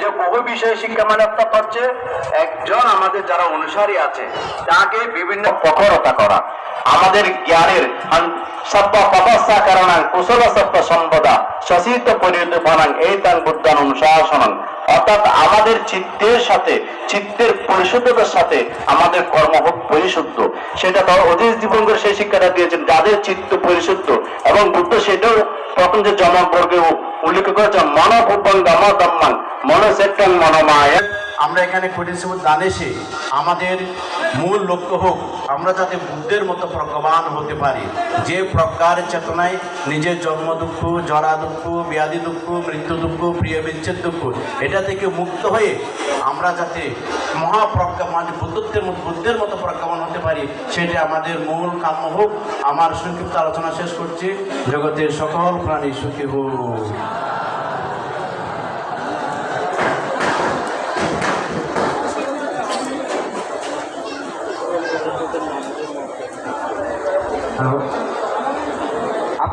যে বহু বিষয়ে শিক্ষা মানবতা পাচ্ছে একজন আমাদের যারা অনুসারী আছে, তাকে বিভিন্ন প্রখরতা করা। আমাদের জ্ঞানের তপস্যা কুশল সম্পদা পরিণত এই তার বুদ্ধান অর্থাৎ আমাদের চিত্তের সাথে, চিত্তের পরিশুদ্ধতার সাথে আমাদের কর্ম হোক পরিশুদ্ধ। সেটা তো অধীশ দীপঙ্কর সেই শিক্ষাটা দিয়েছেন, যাদের চিত্ত পরিশুদ্ধ এবং বুদ্ধ সেটাও জনবর্গে উল্লেখ করেছে মনোভূপং দমদম্মান। মনোসেট্টং মনোমায়। আমরা এখানে কুটিসুদ দানেশে আমাদের মূল লক্ষ্য হোক, আমরা যাতে বুদ্ধের মতো প্রজ্ঞাবান হতে পারি। যে প্রজ্ঞার চেতনায় নিজের জন্ম দুঃখ, জরা দুঃখ, ব্যাধি দুঃখ, মৃত্যু দুঃখ, প্রিয় বিচ্ছেদ দুঃখ, এটা থেকে মুক্ত হয়ে আমরা যাতে মহাপ্রজ্ঞা মানে বুদ্ধত্বের বুদ্ধের মতো প্রজ্ঞাবান হতে পারি, সেটা আমাদের মূল কাম্য হোক। আমার সংক্ষিপ্ত আলোচনা শেষ করছি। জগতের সকল প্রাণী সুখী হোক।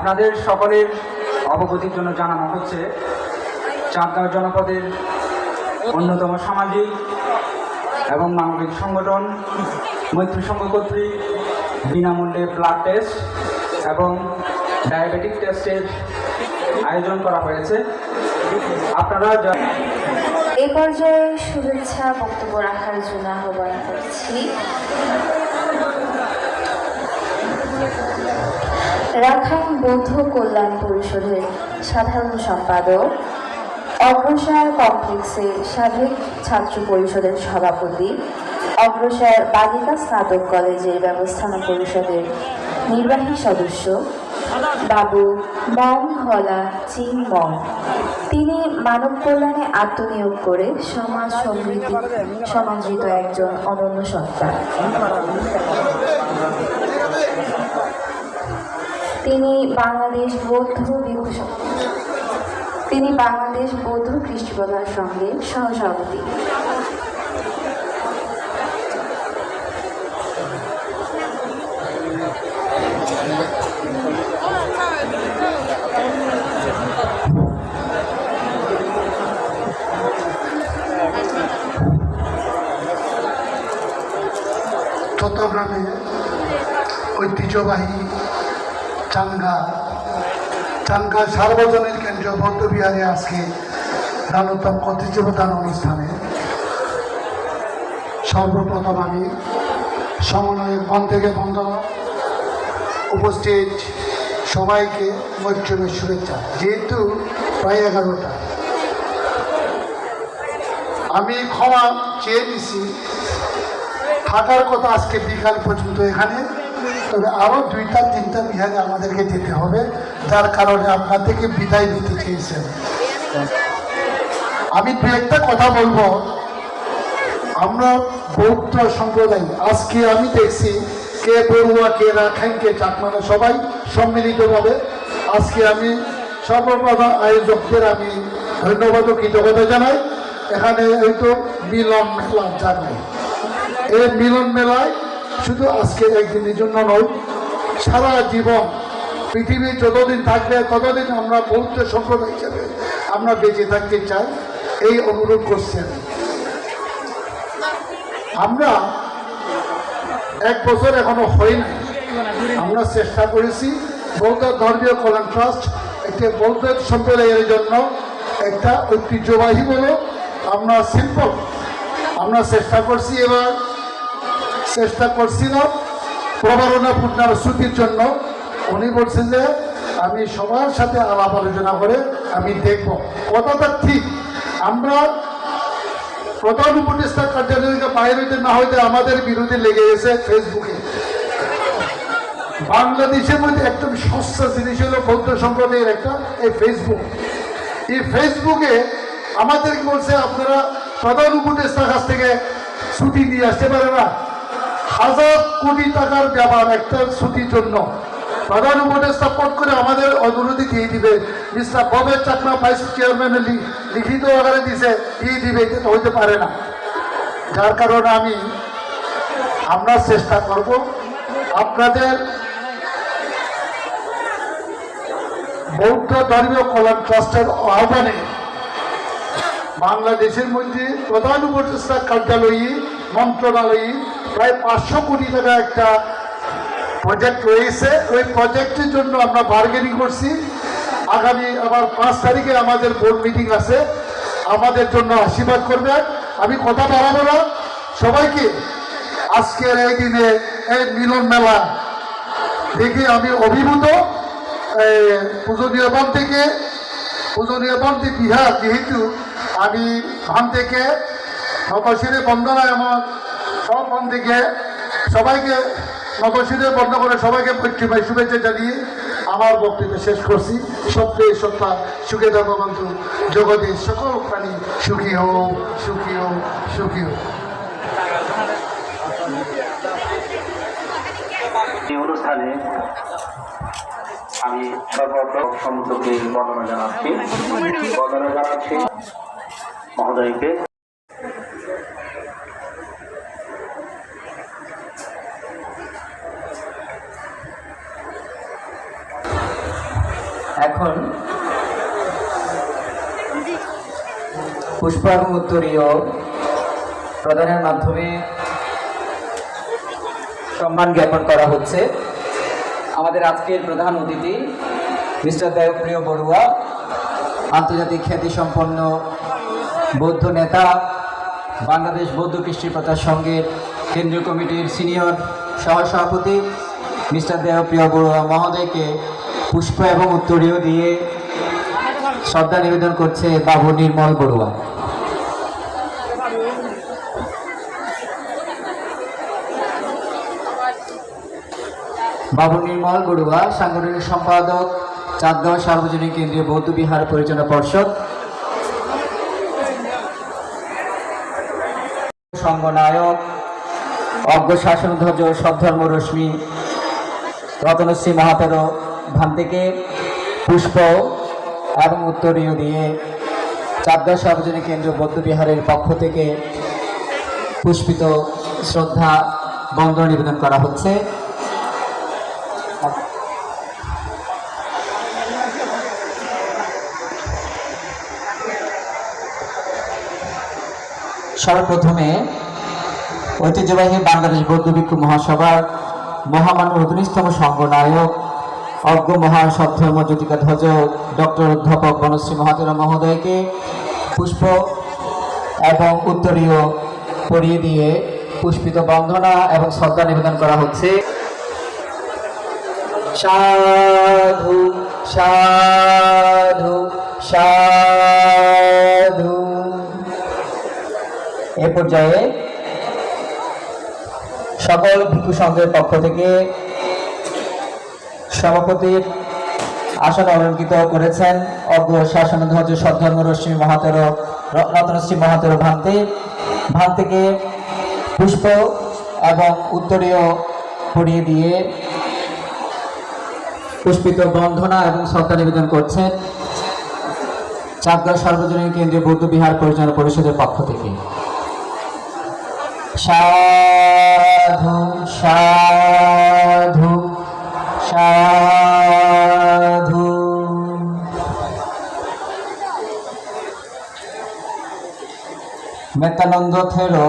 আপনাদের সকলের অবগতির জন্য জানানো হচ্ছে, চাঁদগাঁও জনপদের অন্যতম সামাজিক এবং মানবিক সংগঠন, মৈত্রী সংঘ কর্তৃক বিনামূল্যে ব্লাড টেস্ট এবং ডায়াবেটিক টেস্টের আয়োজন করা হয়েছে। আপনারা এ পর্যায়ে শুভেচ্ছা বক্তব্য রাখার জন্য আহ্বান করছি। রাখাইন বৌদ্ধ কল্যাণ পরিষদের সাধারণ সম্পাদক, অগ্রসর কমপ্লেক্সের সাবেক ছাত্র পরিষদের সভাপতি, অগ্রসর বালিকা স্নাতক কলেজের ব্যবস্থাপনা পরিষদের নির্বাহী সদস্য, বাবু মং হলা চিং মং তিনি মানব কল্যাণে আত্মনিয়োগ করে সমাজ সমৃদ্ধি সমাদৃত একজন অনন্য সত্তা। তিনি বাংলাদেশ বৌদ্ধ বিভূষ তিনি বাংলাদেশ বৌদ্ধ খ্রিস্টপ্রধান সংঘের সহসভাপতি। চট্টগ্রামে ঐতিহ্যবাহী চাঙ্গা। চাঙ্গা সার্বজনীন কেন্দ্রীয় বৌদ্ধ বিহারে আজকে দানোত্তম কর্তৃত্ব প্রদান অনুষ্ঠানে। সর্বপ্রথম আমি সমন্বয়ক বন থেকে বন্দনা উপস্থিত সবাইকে মৈত্রমের শুভেচ্ছা। যেহেতু প্রায় এগারোটা। আমি ক্ষমা চেয়ে দিছি থাকার কথা আজকে বিকাল পর্যন্ত এখানে। তবে আরও দুইটা, তিনটা বিহারে আমাদেরকে যেতে হবে, যার কারণে আপনার থেকে বিদায় নিতে চেয়েছেন। আমি দু একটা কথা বলব। আমরা বৌদ্ধ সম্প্রদায়, আজকে আমি দেখছি কে বড়ুয়া, কে রাখাইন, কে চাকমানা, সবাই সম্মিলিতভাবে আজকে আমি সর্বপ্রথম আয়োজকদের আমি ধন্যবাদ ও কৃতজ্ঞতা জানাই। এখানে হয়তো মিলন মেলা জানাই। এই মিলন মেলায় শুধু আজকে একদিনের জন্য নয়, সারা জীবন পৃথিবী যতদিন থাকবে, ততদিন আমরা বৌদ্ধ সম্প্রদায় হিসেবে আমরা বেঁচে থাকতে চাই। এই অনুরোধ করছেন। আমরা এক বছর এখনও হয়নি। আমরা চেষ্টা করেছি বৌদ্ধ ধর্মীয় কল্যাণ ট্রাস্ট, একটি বৌদ্ধ সম্প্রদায়ের জন্য একটা ঐতিহ্যবাহী বলে আমরা সিম্পল আমরা চেষ্টা করছি এবার চেষ্টা করছিলাম প্রবারণা পুনরাবৃত্তির জন্য। উনি বলছেন যে, আমি সবার সাথে আলাপ আলোচনা করে আমি দেখব। কথাটা ঠিক। আমরা প্রধান উপদেষ্টা কার্যালয়কে বাইরে হইতে না হইতে আমাদের বিরুদ্ধে লেগে গেছে ফেসবুকে। বাংলাদেশের মধ্যে একদম সস্তা জিনিস হলো বৌদ্ধ সম্প্রদায়ের একটা এই ফেসবুক। এই ফেসবুকে আমাদেরকে বলছে, আপনারা প্রধান উপদেষ্টার কাছ থেকে ছুটি নিয়ে আসতে পারে না। হাজার কোটি টাকার ব্যাপার একটা ছুটির জন্য। প্রধান উপদেষ্টা পট করে আমাদের অনুরোধই দিয়ে দিবে। মিস্টার ববের চাকমা ভাইস চেয়ারম্যান লিখিত আকারে দিছে, দিয়ে দিবে, এটা হইতে পারে না। যার কারণে আমি, আমরা চেষ্টা করব আপনাদের বৌদ্ধ ধর্মীয় কল্যাণ ট্রাস্টের আহ্বানে বাংলাদেশের মধ্যে প্রধান উপদেষ্টা কার্যালয়ী, মন্ত্রণালয়ী প্রায় পাঁচশো কোটি টাকা একটা প্রজেক্ট রয়েছে। ওই প্রজেক্টের জন্য আমরা বার্গেনিং করছি। আগামী আবার পাঁচ তারিখে আমাদের বোর্ড মিটিং আছে। আমাদের জন্য আশীর্বাদ করবেন। আমি কথা বাড়াবো না। সবাইকে আজকের এই দিনে এই মিলন মেলা দেখে আমি অভিভূত। পূজনীয় বান থেকে, পূজনীয় বান্তি বিহার, যেহেতু আমি ভান থেকে নবশিরে বন্দনা এবং সব বান থেকে সবাইকে নবশিরে বন্ধ করে সবাইকে পশ্চিমায় শুভেচ্ছা জানিয়ে আমার বক্তব্য শেষ করছি। সত্যি সত্তা সুখে থাকো বন্ধু জগতের সকল প্রাণী সুখী হোক সুখী হোক, সুখী এই অনুষ্ঠানে আমি সর্বপ্রথম সমুদ্রকে বর্ণনা জানাচ্ছি। বর্ণনা জানাচ্ছি মহোদয়কে। এখন পুষ্পাঙ্গ উত্তরীয় প্রদানের মাধ্যমে সম্মান জ্ঞাপন করা হচ্ছে। আমাদের আজকের প্রধান অতিথি, মিস্টার দেবপ্রিয় বড়ুয়া, আন্তর্জাতিক খ্যাতিসম্পন্ন বৌদ্ধ নেতা, বাংলাদেশ বৌদ্ধ কৃষ্টি প্রচার সংঘের কেন্দ্রীয় কমিটির সিনিয়র সহসভাপতি, মিস্টার দেবপ্রিয় বড়ুয়া মহোদয়কে পুষ্প এবং উত্তরীয় দিয়ে শ্রদ্ধা নিবেদন করছে বাবু নির্মল বড়ুয়া। বাবু নির্মল বড়ুয়া, সাংগঠনিক সম্পাদক চাঁদগাঁও সার্বজনীন কেন্দ্রীয় বৌদ্ধ বিহার পরিচালনা পর্ষদ। সংঘনায়ক, অজ্ঞ শাসনধ্বজ ধর্ম রশ্মি, রতনশ্রী মহাতেরো ধান থেকে পুষ্প এবং উত্তরীয় দিয়ে চাঁদগাঁও সার্বজনীন কেন্দ্র বৌদ্ধবিহারের পক্ষ থেকে পুষ্পিত শ্রদ্ধা বন্দনা নিবেদন করা হচ্ছে। সর্বপ্রথমে ঐতিহ্যবাহী বাংলাদেশ বৌদ্ধ ভিক্ষু মহাসভার মহামান্য উনিশতম সংঘনায়ক অজ্ঞ মহাসদ্ধর্ম জ্যোতিকা ধ্বজ ডক্টর অধ্যাপক বনশ্রী মহাতেরা মহোদয়কে পুষ্প এবং উত্তরীয় পরিয়ে দিয়ে পুষ্পিত বন্দনা এবং শ্রদ্ধা নিবেদন করা হচ্ছে। সাধু সাধু সাধু। এ পর্যায়ে সকল ভিক্ষু সংঘের পক্ষ থেকে সভাপতির আসন অলঙ্কিত করেছেন অগ্র শাসনধ্বজ সদ্ধর্ম রশ্মি মহাতের রত্নশ্রী মহাতের ভান্তে। ভান থেকে পুষ্প এবং উত্তরীয় পরিয়ে দিয়ে পুষ্পিত বন্ধনা এবং শ্রদ্ধা নিবেদন করছেন চাকদা সার্বজনীন কেন্দ্রীয় বৌদ্ধ বিহার পরিচালনা পরিষদের পক্ষ থেকে। সাধু সাধু। সাধু। মেত্তানন্দ থেরো,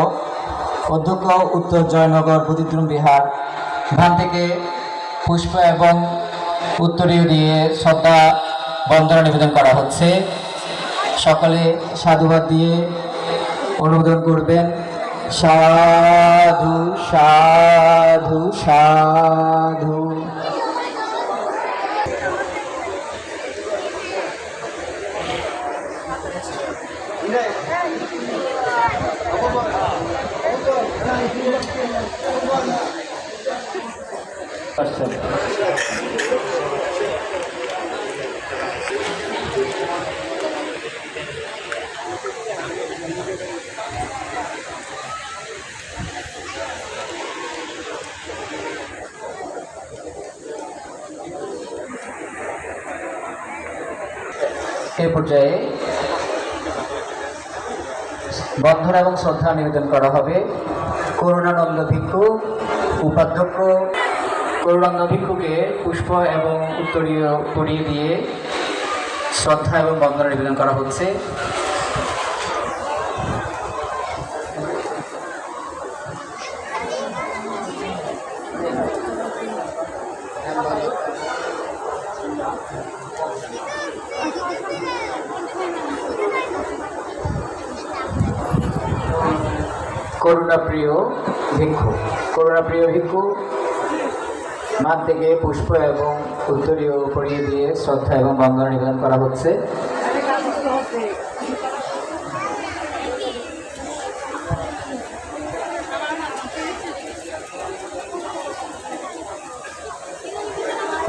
অধ্যক্ষ, উত্তর জয়নগর, বুদ্ধিদ্রুম বিহার ধান থেকে পুষ্প এবং উত্তরীয় দিয়ে শ্রদ্ধা বন্দনা নিবেদন করা হচ্ছে। সকলে সাধুবাদ দিয়ে অনুমোদন করবেন। সাধু সাধু সাধু। এ পর্যায়ে বন্ধন এবং শ্রদ্ধা নিবেদন করা হবে। করুণানন্দ ভিক্ষু উপাধ্যক্ষ করুণাঙ্গ ভিক্ষুকে পুষ্প এবং উত্তরীয় পরিয়ে দিয়ে শ্রদ্ধা এবং বন্দনা নিবেদন করা হচ্ছে। করুণাপ্রিয় ভিক্ষু করুণাপ্রিয় ভিক্ষু মান থেকে পুষ্প এবং উত্তরীয় পরিয়ে দিয়ে শ্রদ্ধা এবং বন্দনা নিবেদন করা হচ্ছে।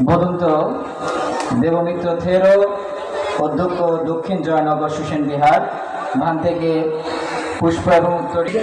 বদন্ত দেবমিত্র থেরো, অধ্যক্ষ দক্ষিণ জয়নগর সুসেন বিহার ভান থেকে পুষ্প এবং উত্তরীয়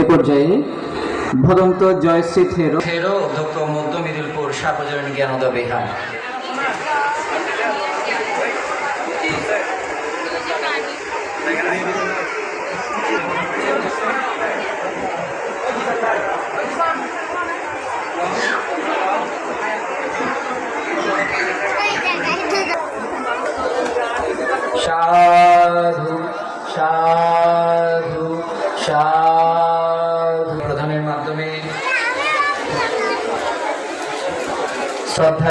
এ পর্যায়ে ভদন্ত জয়শ্রী থেরো। থেরো অধ্যক্ষ মধ্য মিদুলপুর সার্বজনীন জ্ঞানোদ বিহার। সাধু শ্রদ্ধা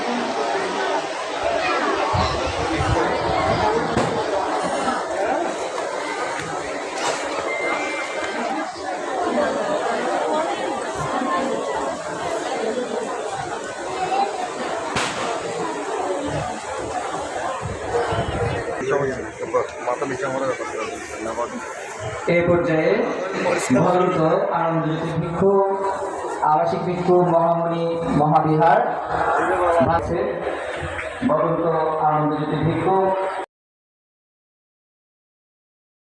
এ পর্যায়ে ভদ্রত আনন্দজ্যোতি ভিক্ষু আবাসিক ভিক্ষু মহামণি মহাবিহার আছে। আনন্দ আনন্দজ্যোতি ভিক্ষু